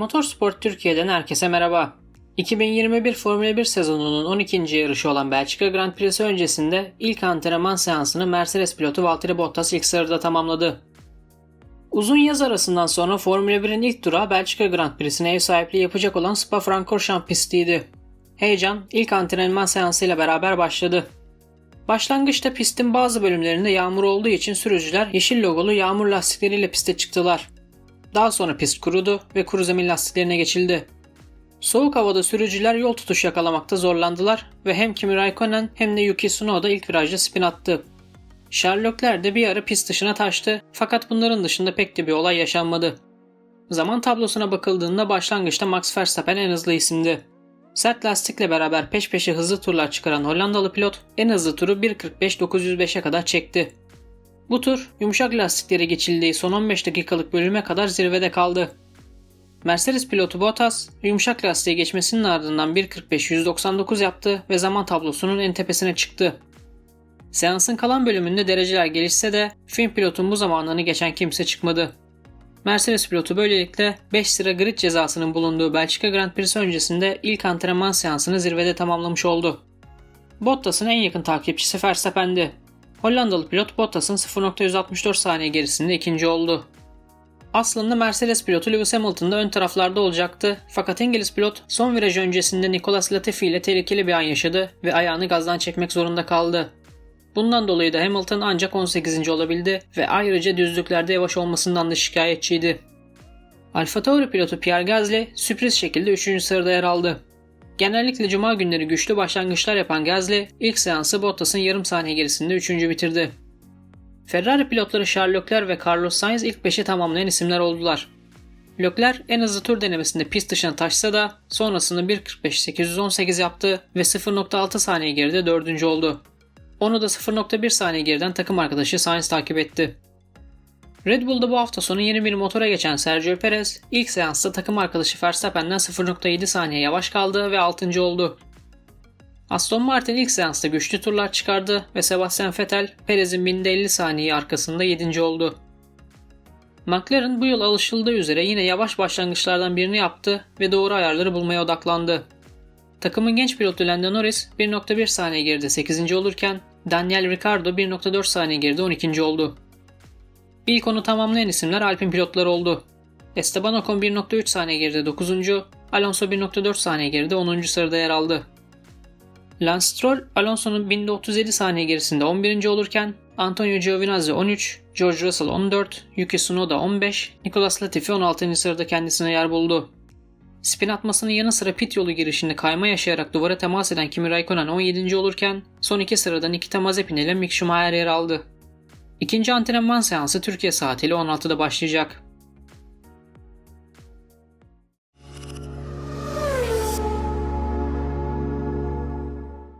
Motorsport Türkiye'den herkese merhaba. 2021 Formula 1 sezonunun 12. yarışı olan Belçika Grand Prix'si öncesinde ilk antrenman seansını Mercedes pilotu Valtteri Bottas ilk sırada tamamladı. Uzun yaz arasından sonra Formula 1'in ilk durağı Belçika Grand Prix'sine ev sahipliği yapacak olan Spa-Francorchamps pistiydi. Heyecan ilk antrenman seansıyla beraber başladı. Başlangıçta pistin bazı bölümlerinde yağmur olduğu için sürücüler yeşil logolu yağmur lastikleriyle piste çıktılar. Daha sonra pist kurudu ve kuru zemin lastiklerine geçildi. Soğuk havada sürücüler yol tutuş yakalamakta zorlandılar ve hem Kimi Raikkonen hem de Yuki Tsunoda ilk virajda spin attı. Sherlockler de bir ara pist dışına taştı fakat bunların dışında pek de bir olay yaşanmadı. Zaman tablosuna bakıldığında başlangıçta Max Verstappen en hızlı isimdi. Sert lastikle beraber peş peşe hızlı turlar çıkaran Hollandalı pilot en hızlı turu 1.45.905'e kadar çekti. Bu tur yumuşak lastiklere geçildiği son 15 dakikalık bölüme kadar zirvede kaldı. Mercedes pilotu Bottas yumuşak lastiğe geçmesinin ardından 1.45-199 yaptı ve zaman tablosunun en tepesine çıktı. Seansın kalan bölümünde dereceler gelişse de Fin pilotun bu zamanlarını geçen kimse çıkmadı. Mercedes pilotu böylelikle 5 sıra grid cezasının bulunduğu Belçika Grand Prix'si öncesinde ilk antrenman seansını zirvede tamamlamış oldu. Bottas'ın en yakın takipçisi Verstappen'di. Hollandalı pilot Bottas'ın 0.164 saniye gerisinde ikinci oldu. Aslında Mercedes pilotu Lewis Hamilton da ön taraflarda olacaktı fakat İngiliz pilot son viraj öncesinde Nicolas Latifi ile tehlikeli bir an yaşadı ve ayağını gazdan çekmek zorunda kaldı. Bundan dolayı da Hamilton ancak 18. olabildi ve ayrıca düzlüklerde yavaş olmasından da şikayetçiydi. Alfa Tauri pilotu Pierre Gasly sürpriz şekilde 3. sırada yer aldı. Genellikle cuma günleri güçlü başlangıçlar yapan Gasly ilk seansı Bottas'ın yarım saniye gerisinde 3. bitirdi. Ferrari pilotları Charles Leclerc ve Carlos Sainz ilk 5'i tamamlayan isimler oldular. Leclerc en hızlı tur denemesinde pist dışına taşsa da sonrasında 1.45.818 yaptı ve 0.6 saniye geride 4. oldu. Onu da 0.1 saniye geriden takım arkadaşı Sainz takip etti. Red Bull'da bu hafta sonu yeni bir motora geçen Sergio Perez ilk seansta takım arkadaşı Verstappen'den 0.7 saniye yavaş kaldı ve 6. oldu. Aston Martin ilk seansta güçlü turlar çıkardı ve Sebastian Vettel Perez'in binde 50 saniye arkasında 7. oldu. McLaren bu yıl alışıldığı üzere yine yavaş başlangıçlardan birini yaptı ve doğru ayarları bulmaya odaklandı. Takımın genç pilotu Lando Norris 1.1 saniye geride 8. olurken Daniel Ricciardo 1.4 saniye geride 12. oldu. İlk onu tamamlayan isimler Alpine pilotları oldu. Esteban Ocon 1.3 saniye geride 9. Alonso 1.4 saniye geride 10. sırada yer aldı. Lance Stroll, Alonso'nun 1037 saniye gerisinde 11. olurken Antonio Giovinazzi 13, George Russell 14, Yuki Tsunoda 15, Nicolas Latifi 16. sırada kendisine yer buldu. Spin atmasının yanı sıra pit yolu girişinde kayma yaşayarak duvara temas eden Kimi Raikkonen 17. olurken son iki sırada Nikita Mazepin ile Mick Schumacher yer aldı. İkinci antrenman seansı Türkiye saatiyle 16'da başlayacak.